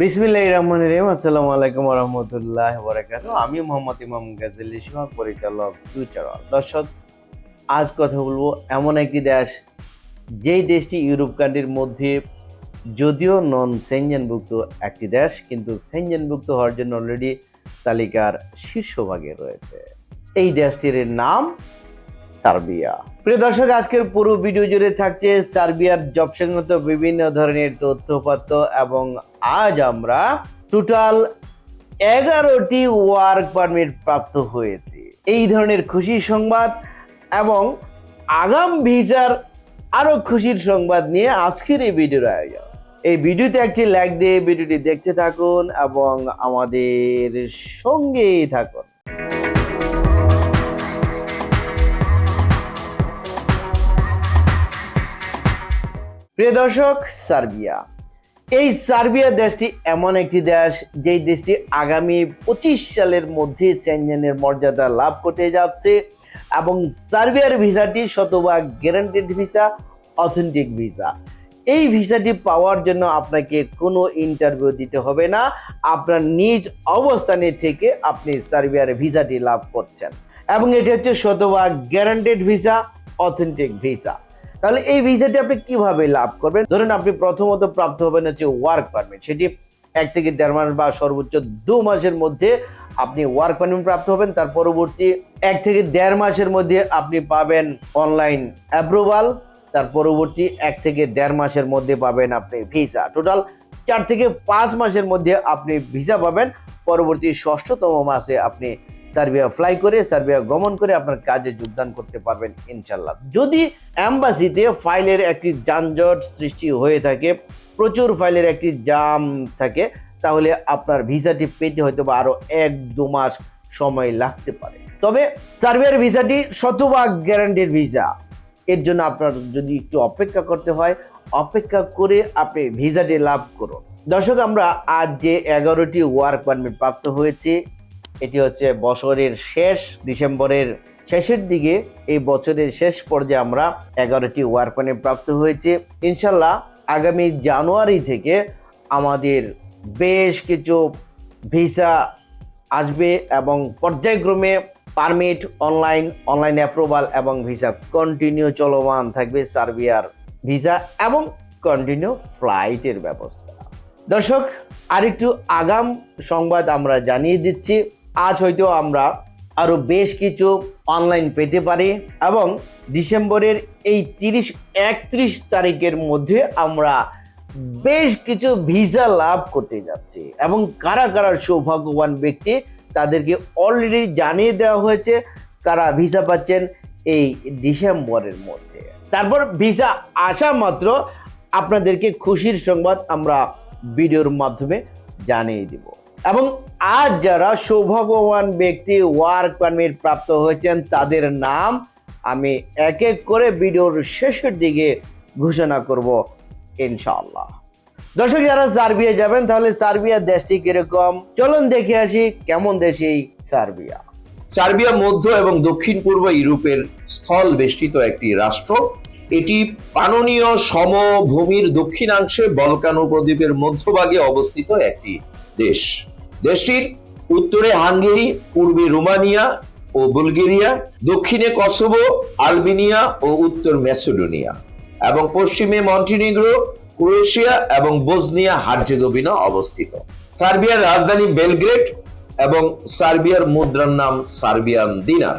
বিসমিল্লাহ রহমান রহিম, আসসালামু আলাইকুম রহমতুল্লাহ বরাকাত আমি মোহাম্মদ ইমাম গাজী সোহাগ পরিচালক ফিউচার দর্শক, আজ কথা বলব এমন একটি দেশ, যেই দেশটি ইউরোপ কান্ট্রির মধ্যে যদিও নন সেঞ্জনভুক্ত একটি দেশ, কিন্তু সেঞ্জনভুক্ত হওয়ার জন্য অলরেডি তালিকার শীর্ষভাগে রয়েছে। এই দেশটির নাম সার্বিয়া। প্রিয় দর্শক, আজকের পুরো ভিডিও জুড়ে থাকছে সার্বিয়ার জব সংক্রান্ত বিভিন্ন ধরনের তথ্যপত্র এবং আজ আমরা টোটাল এগারোটি ওয়ার্ক পারমিট প্রাপ্ত হয়েছে। এই ধরনের খুশির সংবাদ এবং আগাম ভিসার আরও খুশির সংবাদ নিয়ে আজকের এই ভিডিওর আয়োজন। এই ভিডিওতে একটি লাইক দিয়ে ভিডিওটি দেখতে থাকুন এবং আমাদের সঙ্গেই থাকুন। প্রিয় দর্শক, সার্বিয়া এই সার্বিয়া দেশটি এমন একটি দেশ যেই দেশটি আগামী পঁচিশ সালের মধ্যে সেনজেনের মর্যাদা লাভ করতে যাচ্ছে এবং সার্বিয়ার ভিসাটি শতভাগ গ্যারান্টেড ভিসা অথেন্টিক ভিসা। এই ভিসাটি পাওয়ার জন্য আপনাকে কোনো ইন্টারভিউ দিতে হবে না। আপনার নিজ অবস্থানে থেকে আপনি সার্বিয়ার ভিসাটি লাভ করছেন। এবং এটি হচ্ছে শতভাগ গ্যারান্টেড ভিসা অথেন্টিক ভিসা। তাহলে এই ভিসাটি আপনি কীভাবে লাভ করবেন? ধরুন আপনি প্রথমত প্রাপ্ত হবেন হচ্ছে ওয়ার্ক পারমিট সেটি এক থেকে দেড় মাস বা সর্বোচ্চ দু মাসের মধ্যে আপনি ওয়ার্ক পারমিট প্রাপ্ত হবেন। তার পরবর্তী এক থেকে দেড় মাসের মধ্যে আপনি পাবেন অনলাইন অ্যাপ্রুভাল তার পরবর্তী এক থেকে দেড় মাসের মধ্যে পাবেন আপনি ভিসা টোটাল চার থেকে পাঁচ মাসের মধ্যে আপনি ভিসা পাবেন। পরবর্তী ষষ্ঠতম মাসে আপনি সার্বিয়া ফ্লাই করে, সার্বিয়া গমন করে আপনার কাজে যোগদান করতে পারবেন, ইনশাল্লাহ। যদি অ্যাম্বাসিতে ফাইলের একটি যানজট সৃষ্টি হয়ে থাকে, প্রচুর ফাইলের একটি জাম থাকে, তাহলে আপনার ভিসাটি পেতে হয়তো বা আরও এক দু মাস সময় লাগতে পারে। তবে সার্বিয়ার ভিসাটি শতভাগ গ্যারান্টির ভিসা এর জন্য আপনার যদি একটু অপেক্ষা করতে হয়, অপেক্ষা করে আপনি ভিসাটি লাভ করুন। দর্শক, আমরা আজ যে এগারোটি ওয়ার্ক পারমিট প্রাপ্ত হয়েছে এটি হচ্ছে বছরের শেষ ডিসেম্বরের শেষের দিকে। এই বছরের শেষ পর্যায়ে আমরা এগারোটি ওয়ার্ক পারমিট প্রাপ্ত হয়েছে। ইনশাল্লাহ আগামী জানুয়ারি থেকে আমাদের বেশ কিছু ভিসা আসবে এবং পর্যায়ক্রমে পারমিট, অনলাইন অনলাইন অ্যাপ্রুভাল এবং ভিসা কন্টিনিউ চলমান থাকবে সার্বিয়ার ভিসা এবং কন্টিনিউ ফ্লাইটের ব্যবস্থা। দর্শক, আরেকটু আগাম সংবাদ আমরা জানিয়ে দিচ্ছি। আজ হয়তো আমরা আরও বেশ কিছু অনলাইন পেতে পারি এবং ডিসেম্বরের এই তিরিশ, একত্রিশ তারিখের মধ্যে আমরা বেশ কিছু ভিসা লাভ করতে যাচ্ছি এবং কারা কারা সৌভাগ্যবান ব্যক্তি তাদেরকে অলরেডি জানিয়ে দেওয়া হয়েছে কারা ভিসা পাচ্ছেন এই ডিসেম্বরের মধ্যে। তারপর ভিসা আসা মাত্র আপনাদেরকে খুশির সংবাদ আমরা ভিডিওর মাধ্যমে জানিয়ে দিব। এবং আজ যারা সৌভাগ্যবান ব্যক্তি, ওয়ার্ক পারমিট প্রাপ্ত হয়েছেন, তাদের নাম আমি এক এক করে ভিডিওর শেষের দিকে ঘোষণা করব, ইনশাআল্লাহ। দর্শক, যারা সার্বিয়া যাবেন, তাহলে সার্বিয়া দেশটি কীরকম? চলুন দেখে আসি কেমন দেশ এই সার্বিয়া। সার্বিয়া মধ্য এবং দক্ষিণ পূর্ব ইউরোপের স্থল বেষ্টিত একটি রাষ্ট্র। এটি পাননীয় সমভূমির দক্ষিণাংশে বলকান উপদ্বীপের মধ্যভাগে অবস্থিত একটি দেশ। দেশটির উত্তরে হাঙ্গেরি, পূর্বে রোমানিয়া ও বুলগেরিয়া, দক্ষিণে কসোভো, আলবেনিয়া ও উত্তর ম্যাসেডোনিয়া এবং পশ্চিমে মন্টিনিগ্রো, ক্রোয়েশিয়া এবং বোজনিয়া হার্জেগোভিনা অবস্থিত। সার্বিয়ার রাজধানী বেলগ্রেড এবং সার্বিয়ার মুদ্রার নাম সার্বিয়ান দিনার।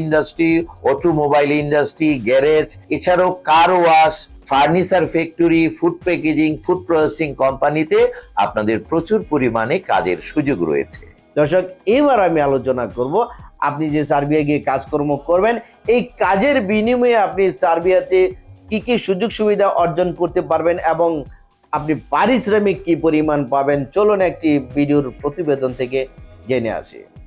industry, automobile industry, garage, এছাড়াও car wash furniture factory food packaging food processing কোম্পানিতে আপনাদের প্রচুর পরিমাণে কাজের সুযোগ রয়েছে। দর্শক, এবার আমি আলোচনা করব, আপনি যে সার্বিয়া গিয়ে কাজকর্ম করবেন, এই কাজের বিনিময়ে আপনি সার্বিয়াতে কি কি সুযোগ সুবিধা অর্জন করতে পারবেন এবং আপনি পারিশ্রমিক কি পরিমাণ পাবেন, চলুন একটি ভিডিওর প্রতিবেদন থেকে জেনে আসি।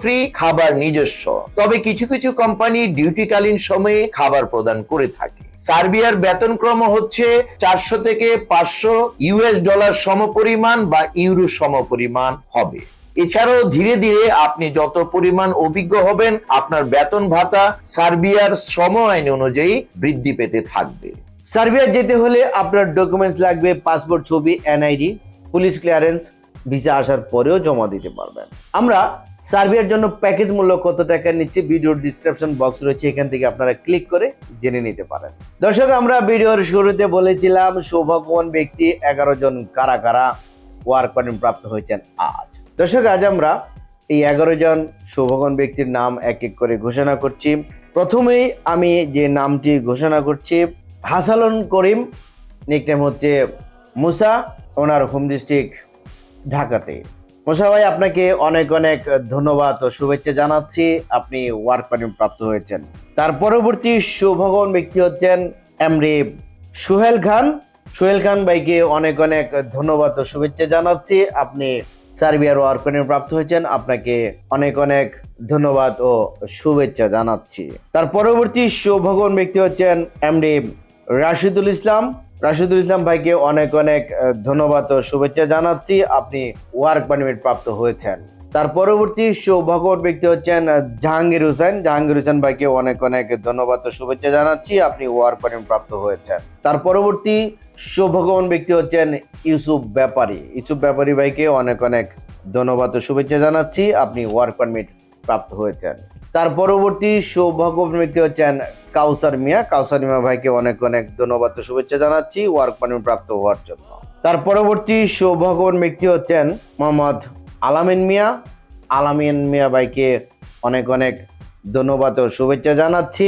ফ্রি খাবার নিজস্ব। তবে কিছু কিছু কোম্পানি ডিউটিকালীন সময়ে খাবার প্রদান করে থাকে। সার্বিয়ার বেতনক্রম হচ্ছে চারশো থেকে পাঁচশো ইউএস ডলার সমপরিমাণ বা ইউরো সমপরিমাণ হবে। এছাড়াও ধীরে ধীরে আপনি যত পরিমাণ অভিজ্ঞ হবেন, আপনার বেতন ভাতা সার্বিয়ার শ্রম আইন অনুযায়ী বৃদ্ধি পেতে থাকবে। সার্বিয়া যেতে হলে আপনার ডকুমেন্টস লাগবে পাসপোর্ট ছবি এনআইডি পুলিশ ক্লিয়ারেন্স ভিসা আসার পরেও জমা দিতে পারবেন। আমরা সার্বিয়ার জন্য প্যাকেজ মূল্য কত টাকা নিচ্ছে ভিডিওর ডিসক্রিপশন বক্স রয়েছে, এখান থেকে আপনারা ক্লিক করে জেনে নিতে পারেন। দর্শক, আমরা ভিডিওর শুরুতে বলেছিলাম, সৌভাগ্যবান ব্যক্তি, এগারো জন কারা কারা ওয়ার্ক পারমিট প্রাপ্ত হয়েছেন আজ। দর্শক, আজ আমরা এই এগারো জন সৌভাগ্যবান ব্যক্তির নাম এক এক করে ঘোষণা করছি। প্রথমেই আমি যে নামটি ঘোষণা করছি, হাসালন করিম নিকনেম হচ্ছে মুসা, ওনার হোম ডিস্ট্রিক্ট ঢাকাতে। মুসা ভাই, আপনাকে অনেক অনেক ধন্যবাদ ও শুভেচ্ছা জানাচ্ছি। আপনি ওয়ার্ক পারমিট প্রাপ্ত হয়েছেন। তার পরবর্তী সৌভাগ্যবান ব্যক্তি হচ্ছেন এমরি সুহেল খান। সুহেল খান ভাইকে অনেক অনেক ধন্যবাদ ও শুভেচ্ছা জানাচ্ছি। আপনি সার্বিয়ার ওয়ার্ক পারমিট প্রাপ্ত হয়েছেন, আপনাকে অনেক অনেক ধন্যবাদ ও শুভেচ্ছা জানাচ্ছি। তার পরবর্তী সৌভাগ্যবান ব্যক্তি হচ্ছেন এমডি রাশিদুল ইসলাম। রাশিদুল ইসলাম ভাইকে অনেক অনেক ধন্যবাদ ও শুভেচ্ছা জানাচ্ছি। আপনি ওয়ার্ক পারমিট প্রাপ্ত হয়েছেন। তার পরবর্তী সৌভাগ্যবান ব্যক্তি হচ্ছেন জাহাঙ্গীর হোসেন। জাহাঙ্গীর হোসেন ভাইকে অনেক অনেক ধন্যবাদ ও শুভেচ্ছা জানাচ্ছি। আপনি ওয়ার্ক পারমিট প্রাপ্ত হয়েছেন। তার পরবর্তী সৌভাগ্যবান ব্যক্তি হচ্ছেন ইউসুফ ব্যাপারী। ইউসুফ ব্যাপারী ভাইকে অনেক অনেক ধন্যবাদ ও শুভেচ্ছা জানাচ্ছি। আপনি ওয়ার্ক পারমিট প্রাপ্ত হয়েছেন। তার পরবর্তী সৌভাগ্যবান ব্যক্তি হচ্ছেন কাউসার মিয়া। কাউসার মিয়া ভাইকে অনেক অনেক ধন্যবাদ শুভেচ্ছা জানাচ্ছি ওয়ার্ক পারমিট প্রাপ্ত হওয়ার জন্য। তার পরবর্তী সৌভাগ্যবান ব্যক্তি হচ্ছেন মোহাম্মদ আলামিন মিয়া। আলামিন মিয়া ভাইকে অনেক অনেক ধন্যবাদ ও শুভেচ্ছা জানাচ্ছি।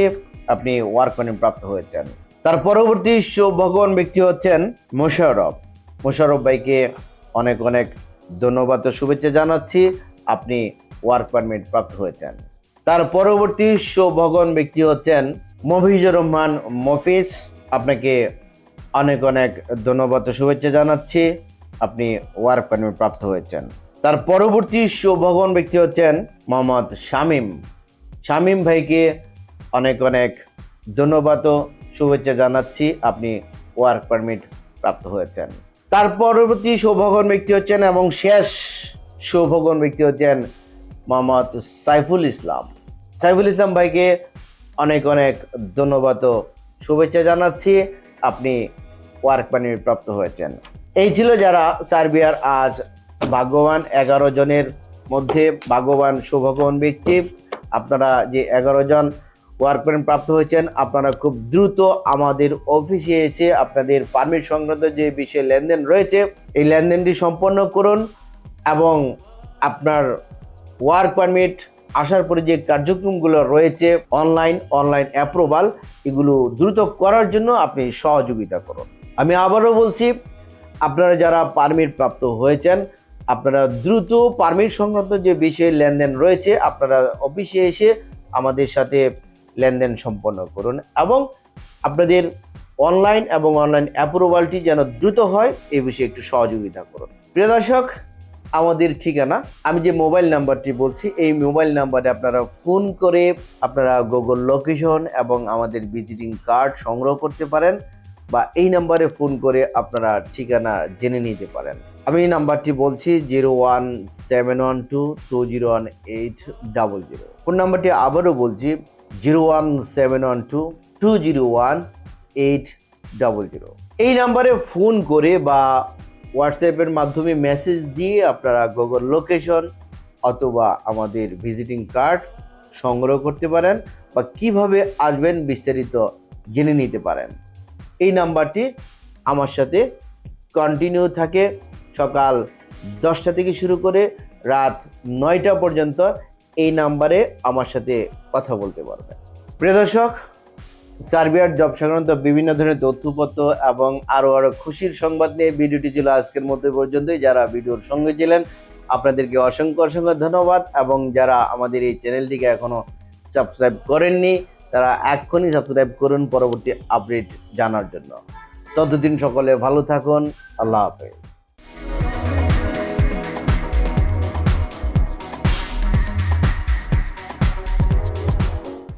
আপনি ওয়ার্ক পারমিট প্রাপ্ত হয়েছেন। তার পরবর্তী সৌভাগ্যবান ব্যক্তি হচ্ছেন মোশাররফ। মোশাররফ ভাইকে অনেক অনেক ধন্যবাদ ও শুভেচ্ছা জানাচ্ছি। আপনি ওয়ার্ক পারমিট প্রাপ্ত হয়েছেন। তার পরবর্তী সৌভাগ্যবান ব্যক্তি হচ্ছেন মফিজুর রহমান মফিজ। আপনাকে অনেক অনেক ধন্যবাদ শুভেচ্ছা জানাচ্ছি। আপনি ওয়ার্ক পারমিট প্রাপ্ত হয়েছেন। তার পরবর্তী সৌভাগ্যবান ব্যক্তি হচ্ছেন মোহাম্মদ শামীম। শামীম ভাইকে অনেক অনেক ধন্যবাদ শুভেচ্ছা জানাচ্ছি। আপনি ওয়ার্ক পারমিট প্রাপ্ত হয়েছেন। তার পরবর্তী সৌভাগ্যবান ব্যক্তি হচ্ছেন এবং শেষ সৌভাগ্যবান ব্যক্তি হচ্ছেন মোহাম্মদ সাইফুল ইসলাম। সাইফুল ইসলাম ভাইকে অনেক অনেক ধন্যবাদ ও শুভেচ্ছা জানাচ্ছি। আপনি ওয়ার্ক পারমিট প্রাপ্ত হয়েছেন। এই ছিল যারা সার্বিয়ার আজ ভাগ্যবান এগারো জনের মধ্যে ভাগ্যবান সৌভাগ্যবান ব্যক্তি। আপনারা যে এগারো জন ওয়ার্ক পারমিট প্রাপ্ত হয়েছেন, আপনারা খুব দ্রুত আমাদের অফিসে এসে আপনাদের পারমিট সংক্রান্ত যে বিষয়ে লেনদেন রয়েছে, এই লেনদেনটি সম্পন্ন করুন এবং আপনার ওয়ার্ক পারমিট, আসার পরে যে কার্যক্রমগুলো রয়েছে অনলাইন অনলাইন অ্যাপ্রুভাল এগুলো দ্রুত করার জন্য আপনি সহযোগিতা করুন। আমি আবারও বলছি, আপনারা যারা পারমিট প্রাপ্ত হয়েছেন, আপনারা দ্রুত পারমিট সংক্রান্ত যে বিষয়ে লেনদেন রয়েছে, আপনারা অফিসে এসে আমাদের সাথে লেনদেন সম্পন্ন করুন এবং আপনাদের অনলাইন এবং অনলাইন অ্যাপ্রুভালটি যেন দ্রুত হয় এই বিষয়ে একটু সহযোগিতা করুন। প্রিয় দর্শক আমাদের ঠিকানা, আমি যে মোবাইল নাম্বারটি বলছি, এই মোবাইল নাম্বারে আপনারা ফোন করে আপনারা গুগল লোকেশন এবং আমাদের ভিজিটিং কার্ড সংগ্রহ করতে পারেন বা এই নাম্বারে ফোন করে আপনারা ঠিকানা জেনে নিতে পারেন। আমি এই নাম্বারটি বলছি zero one seven one two two zero one eight double zero. Phone নাম্বারটি আবারও বলছি zero one seven one two two zero one eight double zero. এই নাম্বারে ফোন করে বা হোয়াটসঅ্যাপের মাধ্যমে মেসেজ দিয়ে আপনারা গুগল লোকেশন অথবা আমাদের ভিজিটিং কার্ড সংগ্রহ করতে পারেন বা কীভাবে আসবেন বিস্তারিত জেনে নিতে পারেন। এই নাম্বারটি আমার সাথে কন্টিনিউ থাকে সকাল দশটা থেকে শুরু করে রাত নয়টা পর্যন্ত এই নাম্বারে আমার সাথে কথা বলতে পারবেন। প্রিয় দর্শক সার্বিয়ার জব সংক্রান্ত বিভিন্ন ধরনের তথ্যপত্র এবং আরও আরও খুশির সংবাদ নিয়ে ভিডিওটি ছিল আজকের মধ্যে পর্যন্তই। যারা ভিডিওর সঙ্গে ছিলেন, আপনাদেরকে অসংখ্য অসংখ্য ধন্যবাদ এবং যারা আমাদের এই চ্যানেলটিকে এখনও সাবস্ক্রাইব করেননি, তারা এক্ষুনি সাবস্ক্রাইব করুন পরবর্তী আপডেট জানার জন্য। ততদিন সকলে ভালো থাকুন, আল্লাহ হাফেজ।